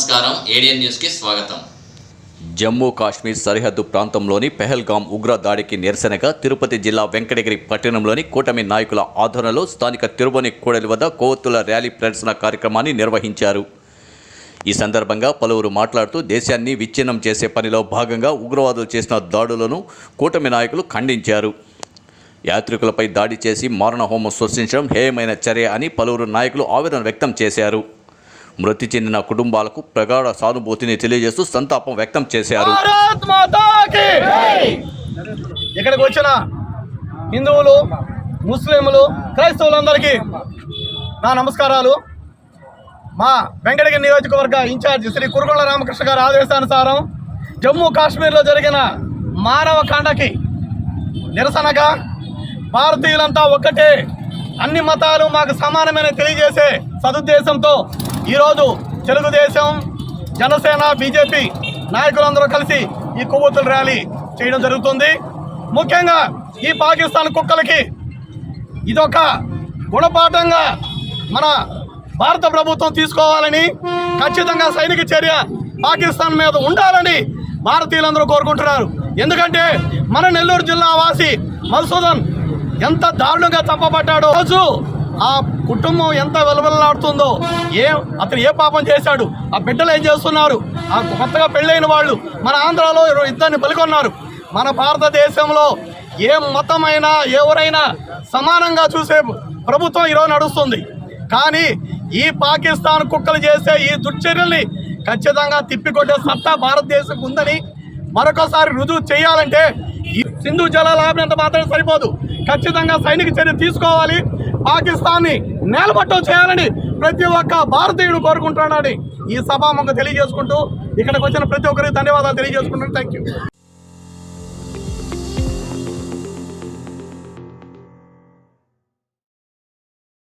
నమస్కారం. ఏడియన్ న్యూస్కి స్వాగతం. జమ్మూ కాశ్మీర్ సరిహద్దు ప్రాంతంలోని పెహల్గాం ఉగ్ర దాడికి నిరసనగా తిరుపతి జిల్లా వెంకటగిరి పట్టణంలోని కూటమి నాయకుల ఆధ్వర్యంలో స్థానిక తిరువని కూడలి వద్ద కొవ్వొత్తుల ర్యాలీ ప్రదర్శన కార్యక్రమాన్ని నిర్వహించారు. ఈ సందర్భంగా పలువురు మాట్లాడుతూ దేశాన్ని విచ్ఛిన్నం చేసే పనిలో భాగంగా ఉగ్రవాదులు చేసిన దాడులను కూటమి నాయకులు ఖండించారు. యాత్రికులపై దాడి చేసి మారణహోమం సృష్టించడం హేయమైన చర్య అని పలువురు నాయకులు ఆవేదన వ్యక్తం చేశారు. మృతి చెందిన కుటుంబాలకు ప్రగాఢ సానుభూతిని తెలియజేస్తూ సంతాపం వ్యక్తం చేశారు. ఇక్కడికి వచ్చిన హిందువులు ముస్లింలు క్రైస్తవులందరికీ నా నమస్కారాలు. మా వెంకటగిరి నియోజకవర్గ ఇన్ఛార్జ్ శ్రీ కురుగొండ రామకృష్ణ గారి ఆదేశానుసారం జమ్మూ కాశ్మీర్లో జరిగిన మానవ కాండకి నిరసనగా భారతీయులంతా ఒక్కటే అన్ని మతాలు మాకు సమానమైన తెలియజేసే సదుద్దేశంతో ఈరోజు తెలుగుదేశం జనసేన బీజేపీ నాయకులందరూ కలిసి ఈ కొవ్వొత్తుల ర్యాలీ చేయడం జరుగుతుంది. ముఖ్యంగా ఈ పాకిస్తాన్ కుక్కలకి ఇదొక గుణపాఠంగా మన భారత ప్రభుత్వం తీసుకోవాలని ఖచ్చితంగా సైనిక చర్య పాకిస్తాన్ మీద ఉండాలని భారతీయులందరూ కోరుకుంటున్నారు. ఎందుకంటే మన నెల్లూరు జిల్లా వాసి మధుసూదన్ ఎంత దారుణంగా చంపబడ్డాడో రోజు ఆ కుటుంబం ఎంత వెలవెల్లాడుతుందో ఏ అతను ఏ పాపం చేశాడు ఆ బిడ్డలు ఏం చేస్తున్నారు? ఆ కొత్తగా పెళ్ళైన వాళ్ళు మన ఆంధ్రాలో ఇద్దరిని పలుకొన్నారు. మన భారతదేశంలో ఏ మతమైనా ఎవరైనా సమానంగా చూసే ప్రభుత్వం ఈరోజు నడుస్తుంది. కానీ ఈ పాకిస్తాన్ కుక్కలు చేసే ఈ దుర్చర్యల్ని ఖచ్చితంగా తిప్పికొట్టే సత్తా భారతదేశం ఉందని మరొకసారి రుజువు చేయాలంటే ఈ సింధు జలాలు ఆపినంత మాత్రమే సరిపోదు. ఖచ్చితంగా సైనిక చర్య తీసుకోవాలి. పాకిస్తాన్ని నేలపట్టం చేయాలని ప్రతి ఒక్క భారతీయుడు కోరుకుంటున్నాడని ఈ సభాముఖం తెలియజేసుకుంటూ ఇక్కడికి వచ్చిన ప్రతి ఒక్కరికి ధన్యవాదాలు తెలియజేసుకుంటున్నాను. Thank you